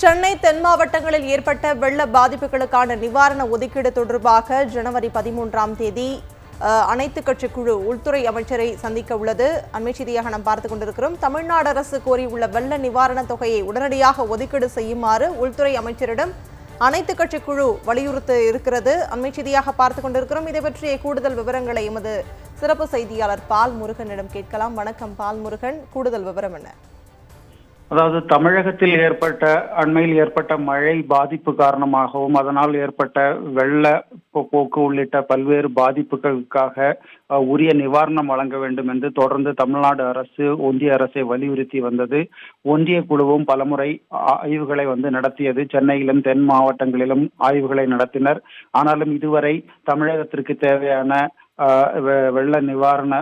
சென்னை தென் மாவட்டங்களில் ஏற்பட்ட வெள்ள பாதிப்புகளுக்கான நிவாரண ஒதுக்கீடு தொடர்பாக ஜனவரி பதிமூன்றாம் தேதி அனைத்து கட்சி குழு உள்துறை அமைச்சரை சந்திக்க உள்ளது. அண்மை செய்தியாக நாம் பார்த்துக் கொண்டிருக்கிறோம். தமிழ்நாடு அரசு கோரியுள்ள வெள்ள நிவாரணத் தொகையை உடனடியாக ஒதுக்கீடு செய்யுமாறு உள்துறை அமைச்சரிடம் அனைத்து கட்சி குழு வலியுறுத்த இருக்கிறது. அண்மை செய்தியாக பார்த்துக் கொண்டிருக்கிறோம். இதை பற்றிய கூடுதல் விவரங்களை எமது சிறப்பு செய்தியாளர் பால் முருகனிடம் கேட்கலாம். வணக்கம் பால் முருகன். கூடுதல் விவரம் என்ன? அதாவது தமிழகத்தில் ஏற்பட்ட அண்மையில் ஏற்பட்ட மழை பாதிப்பு காரணமாகவும் அதனால் ஏற்பட்ட வெள்ள போக்கு உள்ளிட்ட பல்வேறு பாதிப்புகளுக்காக உரிய நிவாரணம் வழங்க வேண்டும் என்று தொடர்ந்து தமிழ்நாடு அரசு ஒன்றிய அரசை வலியுறுத்தி வந்தது. ஒன்றிய குழுவும் பலமுறை ஆய்வுகளை வந்து நடத்தியது. சென்னையிலும் தென் மாவட்டங்களிலும் ஆய்வுகளை நடத்தினர். ஆனாலும் இதுவரை தமிழகத்திற்கு தேவையான வெள்ள நிவாரண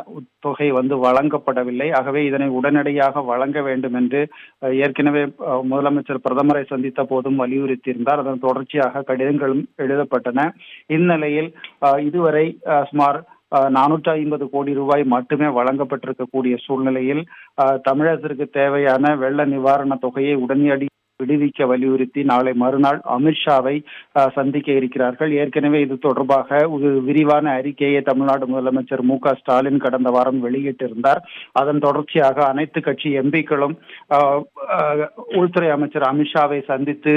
தொகை வந்து வழங்கப்படவில்லை. ஆகவே இதனை உடனடியாக வழங்க வேண்டும் என்று ஏற்கனவே முதலமைச்சர் பிரதமரை சந்தித்த போதும் வலியுறுத்தியிருந்தார். அதன் தொடர்ச்சியாக கடிதங்களும் எழுதப்பட்டன. இந்நிலையில் இதுவரை சுமார் நானூற்றி ஐம்பது கோடி ரூபாய் மட்டுமே வழங்கப்பட்டிருக்கக்கூடிய சூழ்நிலையில் தமிழகத்திற்கு தேவையான வெள்ள நிவாரண தொகையை உடனடி விடுவிக்க வலியுறுத்தி நாளை மறுநாள் அமித்ஷாவை சந்திக்க இருக்கிறார்கள். ஏற்கனவே இது தொடர்பாக ஒரு விரிவான அறிக்கையை தமிழ்நாடு முதலமைச்சர் மு ஸ்டாலின் கடந்த வாரம் வெளியிட்டிருந்தார். அதன் தொடர்ச்சியாக அனைத்து கட்சி எம்பிக்களும் அஹ், உள்துறை அமைச்சர் அமித்ஷாவை சந்தித்து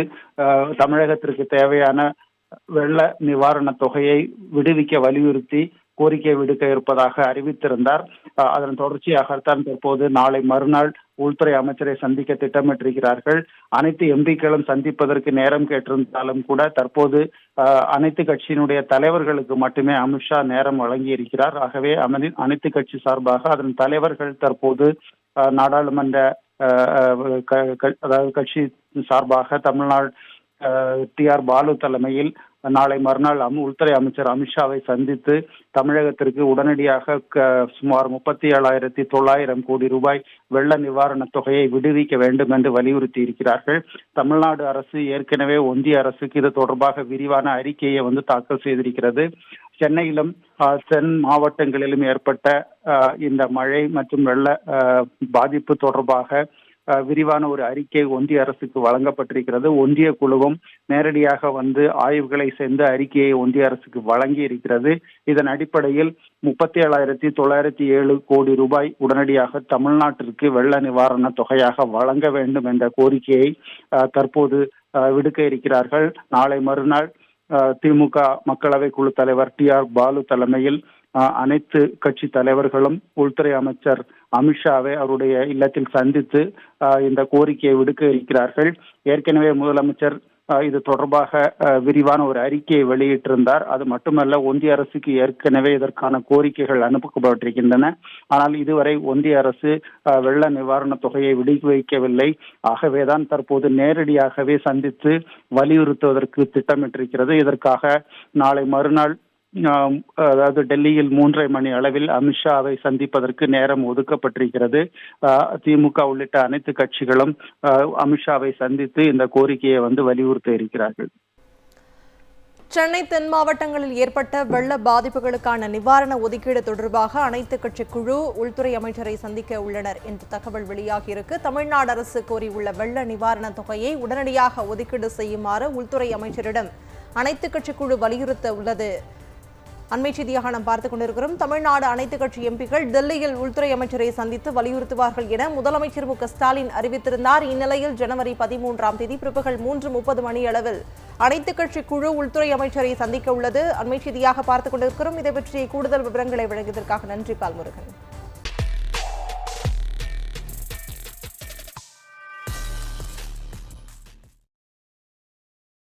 தமிழகத்திற்கு தேவையான வெள்ள நிவாரண தொகையை விடுவிக்க வலியுறுத்தி கோரிக்கை விடுக்க இருப்பதாக அறிவித்திருந்தார். அதன் தொடர்ச்சியாகத்தான் தற்போது நாளை மறுநாள் உள்துறை அமைச்சரை சந்திக்க திட்டமிட்டிருக்கிறார்கள். அனைத்து எம்பிக்களும் சந்திப்பதற்கு நேரம் கேட்டிருந்தாலும் கூட தற்போது அனைத்து கட்சியினுடைய தலைவர்களுக்கு மட்டுமே அமித்ஷா நேரம் வழங்கி இருக்கிறார் ஆகவே அனைத்து கட்சி சார்பாக அதன் தலைவர்கள் தற்போது நாடாளுமன்ற அதாவது கட்சி சார்பாக தமிழ்நாடு டி ஆர் பாலு தலைமையில் நாளை மறுநாள் அம் உள்துறை அமைச்சர் அமித்ஷாவை சந்தித்து தமிழகத்திற்கு உடனடியாக சுமார் முப்பத்தி ஏழாயிரத்தி தொள்ளாயிரம் கோடி ரூபாய் வெள்ள நிவாரணத் தொகையை விடுவிக்க வேண்டும் என்று வலியுறுத்தி இருக்கிறார்கள் தமிழ்நாடு அரசு ஏற்கனவே ஒன்றிய அரசுக்கு இது தொடர்பாக விரிவான அறிக்கையை வந்து தாக்கல் செய்திருக்கிறது. சென்னையிலும் ஆஹ், தென் மாவட்டங்களிலும் ஏற்பட்ட ஆஹ், இந்த மழை மற்றும் வெள்ள பாதிப்பு தொடர்பாக விரிவான ஒரு அறிக்கை ஒன்றிய அரசுக்கு வழங்கப்பட்டிருக்கிறது. ஒன்றிய குழுவும் நேரடியாக வந்து ஆய்வுகளை சேர்ந்து அறிக்கையை ஒன்றிய அரசுக்கு வழங்கி இருக்கிறது. இதன் அடிப்படையில் முப்பத்தி ஏழாயிரத்தி தொள்ளாயிரத்தி ஏழு கோடி ரூபாய் உடனடியாக தமிழ்நாட்டிற்கு வெள்ள நிவாரண தொகையாக வழங்க வேண்டும் என்ற கோரிக்கையை தற்போது விடுக்க இருக்கிறார்கள். நாளை மறுநாள் திமுக மக்களவை குழு தலைவர் டி ஆர் பாலு தலைமையில் அனைத்து கட்சி தலைவர்களும் உள்துறை அமைச்சர் அமித்ஷாவை அவருடைய இல்லத்தில் சந்தித்து இந்த கோரிக்கையை விடுக்க இருக்கிறார்கள் ஏற்கனவே முதலமைச்சர் இது தொடர்பாக விரிவான ஒரு அறிக்கையை வெளியிட்டிருந்தார். அது மட்டுமல்ல ஒன்றிய அரசுக்கு ஏற்கனவே இதற்கான கோரிக்கைகள் அனுப்பப்பட்டிருக்கின்றன. ஆனால் இதுவரை ஒன்றிய அரசு வெள்ள நிவாரணத் தொகையை விடுவிக்கவில்லை. ஆகவேதான் தற்போது நேரடியாகவே சந்தித்து வலியுறுத்துவதற்கு திட்டமிட்டிருக்கிறது. இதற்காக நாளை மறுநாள் அதாவது டெல்லியில் மூன்றரை மணி அளவில் அமித்ஷாவை சந்திப்பதற்கு நேரம் ஒதுக்கப்பட்டிருக்கிறது. திமுக உள்ளிட்ட அனைத்து கட்சிகளும் அமித்ஷாவை சந்தித்து இந்த கோரிக்கையை வந்து வலியுறுத்த இருக்கிறார்கள். சென்னை தென் மாவட்டங்களில் ஏற்பட்ட வெள்ள பாதிப்புகளுக்கான நிவாரண ஒதுக்கீடு தொடர்பாக அனைத்து கட்சி குழு உள்துறை அமைச்சரை சந்திக்க உள்ளனர் என்று தகவல் வெளியாகியிருக்கு தமிழ்நாடு அரசு கோரியுள்ள வெள்ள நிவாரண தொகையை உடனடியாக ஒதுக்கீடு செய்யுமாறு உள்துறை அமைச்சரிடம் அனைத்து கட்சி குழு வலியுறுத்த உள்ளது. அண்மை செய்தியாக நாம் பார்த்துக் கொண்டிருக்கிறோம். தமிழ்நாடு அனைத்து கட்சி எம்பிக்கள் டெல்லியில் உள்துறை அமைச்சரை சந்தித்து வலியுறுத்துவார்கள் என முதலமைச்சர் மு ஸ்டாலின் அறிவித்திருந்தார். இந்நிலையில் ஜனவரி பதிமூன்றாம் தேதி பிற்பகல் மூன்று முப்பது மணி அளவில் அனைத்துக் கட்சி குழு உள்துறை அமைச்சரை சந்திக்க உள்ளது. அண்மை செய்தியாக பார்த்துக் கொண்டிருக்கிறோம். இதை பற்றிய கூடுதல் விவரங்களை வழங்கியதற்காக நன்றி பால்முருகன்.